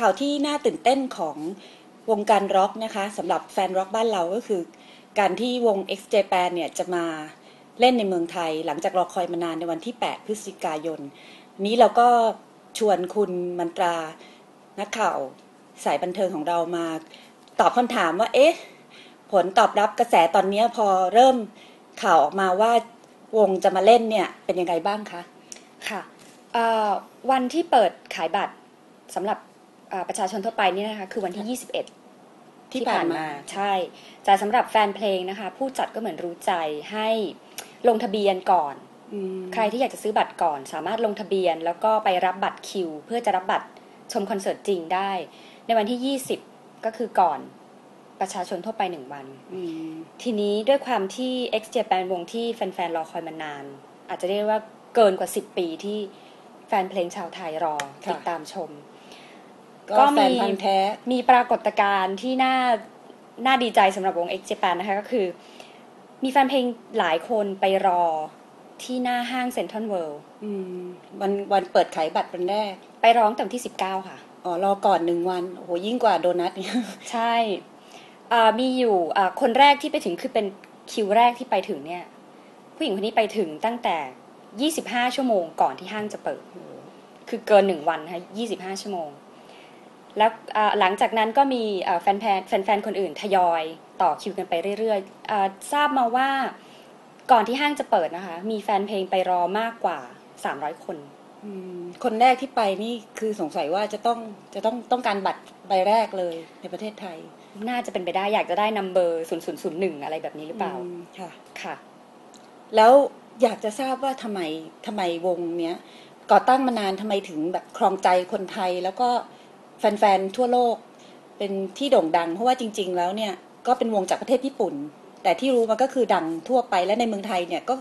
ข่าวที่น่าตื่นเต้นของวงการร็อกนะคะสำหรับแฟนร็อกบ้านเราก็คือ การที่วง xjpan เนี่ยจะมาเล่นในเมืองไทย หลังจากรอคอยมานานในวันที่ 8 พฤศจิกายน นี้เราก็ชวนคุณมันตรานักข่าวสายบันเทิงของเรามาตอบคำถามว่า เอ๊ะ ผลตอบรับกระแสตอนนี้พอเริ่มข่าวออกมาว่าวงจะมาเล่นเนี่ยเป็นยังไงบ้างคะ ค่ะวันที่เปิดขายบัตรสำหรับ ประชาชนทั่วไปนี่นะคะคือวันที่ 21 ที่ผ่านมาใช่แต่สำหรับแฟนเพลงนะคะ ผู้จัดก็เหมือนรู้ใจให้ลงทะเบียนก่อนใครที่อยากจะซื้อบัตรก่อน สามารถลงทะเบียน แล้วก็ไปรับบัตรคิว เพื่อจะรับบัตรชมคอนเสิร์ตจริงได้ ในวันที่ 20 ก็คือก่อนประชาชนทั่วไปหนึ่งวัน ทีนี้ด้วยความที่ X Japan วงที่แฟนๆ รอคอยมานาน อาจจะเรียกว่าเกินกว่า 10 ปีที่แฟนเพลงชาวไทยรอติดตามชม ก็มีมีปรากฏการณ์ที่น่าน่าดีใจสำหรับวง X Japan นะคะก็คือ มีแฟนเพลงหลายคนไปรอที่หน้าห้างเซ็นทรัลเวิลด์วันวันเปิดขายบัตรวันแรก ไปร้องแต่ที่สิบเก้าค่ะ อ๋อ รอก่อนหนึ่งวัน โอ้โห ยิ่งกว่าโดนัทเนี่ย ใช่มีอยู่คนแรกที่ไปถึงคือเป็นคิวแรกที่ไปถึงเนี่ย ผู้หญิงคนนี้ไปถึงตั้งแต่ยี่สิบห้าชั่วโมงก่อนที่ห้างจะเปิด คือเกินหนึ่งวันค่ะยี่สิบห้าชั่วโมง แล้วหลังจากนั้นก็มีแฟนแฟนแฟนคนอื่นทยอยต่อคิวกันไปเรื่อยๆทราบมาว่าก่อนที่ห้างจะเปิดนะคะ มีแฟนเพลงไปรอมากกว่าสามร้อยคนคนแรกที่ไปนี่คือสงสัยว่าจะต้องจะต้องต้องการบัตรใบแรกเลยในประเทศไทย น่าจะเป็นไปได้อยากจะได้นัมเบอร์ศูนย์ศูนย์ศูนย์หนึ่งอะไรแบบนี้หรือเปล่าค่ะค่ะ แล้วอยากจะทราบว่าทำไมทำไมวงเนี้ยก่อตั้งมานานทำไมถึงแบบครองใจคนไทยแล้วก็ แฟนๆทั่วโลก เป็นที่โด่งดัง เพราะว่าจริง ๆ แล้วเนี่ยก็เป็นวงจากประเทศญี่ปุ่น แต่ที่รู้มาก็คือดังทั่วไปและในเมืองไทยเนี่ยก็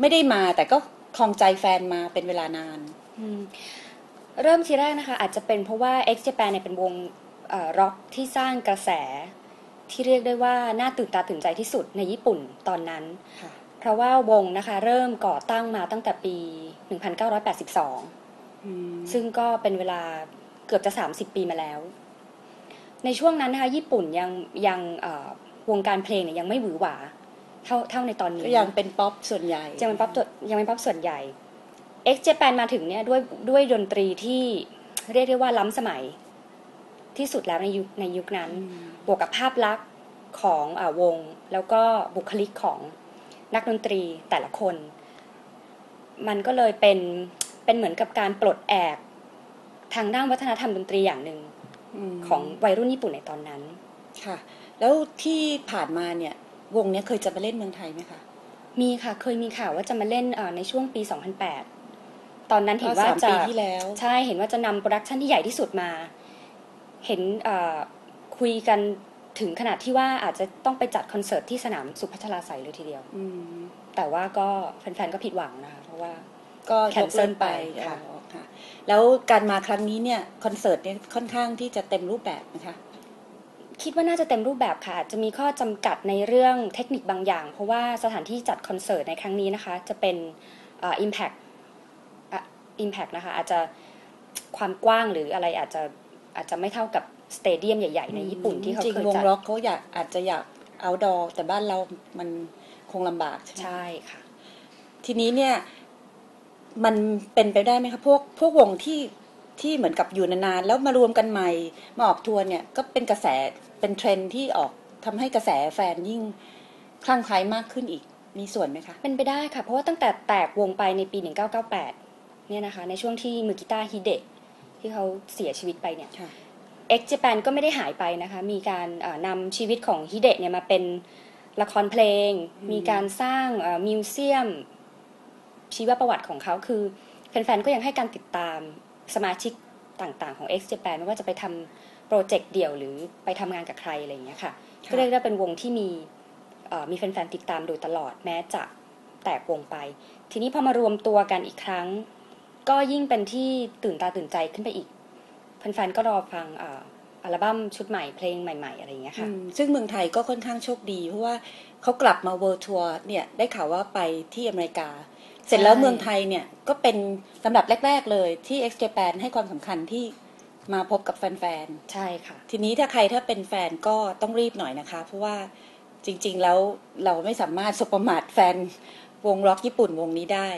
ไม่ได้มาแต่ก็ครองใจแฟนมาเป็นเวลานานเริ่มทีแรกนะคะ อาจจะเป็นเพราะว่า X Japan เนี่ยเป็นวงร็อกที่สร้างกระแสที่เรียกได้ว่าน่าตื่นตาตื่นใจที่สุดในญี่ปุ่นตอนนั้น เพราะว่าวงนะคะ เริ่มก่อตั้งมาตั้งแต่ปี 1982 ซึ่งก็เป็นเวลาเกือบจะ 30 ปีมาแล้ว ในช่วงนั้นนะคะญี่ปุ่นยังยังวงการเพลงเนี่ยยังไม่หวือหวาเท่าเท่าในตอนนี้ยังเป็นป๊อปส่วนใหญ่ยังเป็นป๊อปยังเป็นป๊อปส่วนใหญ่ X Japan มาถึงเนี่ยด้วยด้วยดนตรีที่เรียกได้ว่าล้ำสมัยที่สุดแล้วในยุคในยุคนั้น บวกกับภาพลักษณ์ของอวง แล้วก็บุคลิกของนักดนตรีแต่ละคน มันก็เลยเป็นเป็นเหมือนกับการปลดแอก ทางด้านวัฒนธรรมดนตรีอย่างหนึ่งของวัยรุ่นญี่ปุ่นในตอนนั้น ค่ะ แล้วที่ผ่านมาเนี่ยวงเนี้ยเคยจะมาเล่นเมืองไทยไหมคะ มีค่ะเคยมีข่าวว่าจะมาเล่นในช่วงปี 2008 ตอนนั้นเห็นว่าจะที่แล้วใช่เห็นว่าจะนำโปรดักชันที่ใหญ่ที่สุดมา เห็นคุยกันถึงขนาดที่ว่าอาจจะต้องไปจัดคอนเสิร์ตที่สนามสุพัชราไสเลยทีเดียวแต่ว่าก็แฟนๆก็ผิดหวังนะคะเพราะว่าก็แคนเซิลไปค่ะ แล้วการมาครั้งนี้เนี่ยคอนเสิร์ตเนี่ยค่อนข้างที่จะเต็มรูปแบบนะคะคิดว่าน่าจะเต็มรูปแบบค่ะ จะมีข้อจำกัดในเรื่องเทคนิคบางอย่าง เพราะว่าสถานที่จัดคอนเสิร์ตในครั้งนี้นะคะ จะเป็นอิมแพ t อิมแพ t นะคะอาจจะความกว้างหรืออะไรอาจจะอาจจะไม่เท่ากับสเตเดียมใหญ่ ๆ ในญี่ปุ่นที่เขาเคยจัดวงล็อกเขาอยากอาจจะอยากเอาดอแต่บ้านเรามันคงลำบากใช่ไหมใช่ค่ะ ทีนี้เนี่ย มันเป็นไปได้ไหมคะพวกพวกวงที่ที่เหมือนกับอยู่นานๆแล้วมารวมกันใหม่ มาออกทัวร์เนี่ยก็เป็นกระแสเป็นเทรนที่ออกทำให้กระแสแฟนยิ่งคลั่งไคล้มากขึ้นอีกมีส่วนไหมคะเป็นไปได้ค่ะ เพราะว่าตั้งแต่แตกวงไปในปี 1998 เนี่ยนะคะ ในช่วงที่มือกีตาร์ฮิเดะที่เขาเสียชีวิตไปเนี่ยเอ็กเจแปนก็ไม่ได้หายไปนะคะ มีการนำชีวิตของฮิเดะเนี่ยมาเป็นละครเพลง มีการสร้างมิวเซียม ชีวประวัติของเขาคือแฟนๆก็ยังให้การติดตามสมาชิกต่างๆของ X Japan ไม่ว่าจะไปทำโปรเจกต์เดี่ยวหรือไปทำงานกับใครอะไรอย่างเงี้ยค่ะก็เรียกได้เป็นวงที่มีมีแฟนๆติดตามโดยตลอดแม้จะแตกวงไป ทีนี้พอมารวมตัวกันอีกครั้ง ก็ยิ่งเป็นที่ตื่นตาตื่นใจขึ้นไปอีกแฟนๆก็รอฟัง อัลบั้มชุดใหม่เพลงใหม่ๆ อะไรอย่างเงี้ยค่ะ ซึ่งเมืองไทยก็ค่อนข้างโชคดี เพราะว่าเขากลับมาเวิร์ทัวร์เนี่ยได้ข่าวว่าไปที่อเมริกา เสร็จแล้วเมืองไทยเนี่ยก็เป็นลำดับแรก ๆ เลยที่ X Japan ให้ความสำคัญที่มาพบกับแฟนใช่ค่ะๆทีนี้ถ้าใครถ้าเป็นแฟนก็ต้องรีบหน่อยนะคะ เพราะว่าจริง ๆ แล้วเราไม่สามารถสบประมาทแฟนวงร็อกญี่ปุ่นวงนี้ได้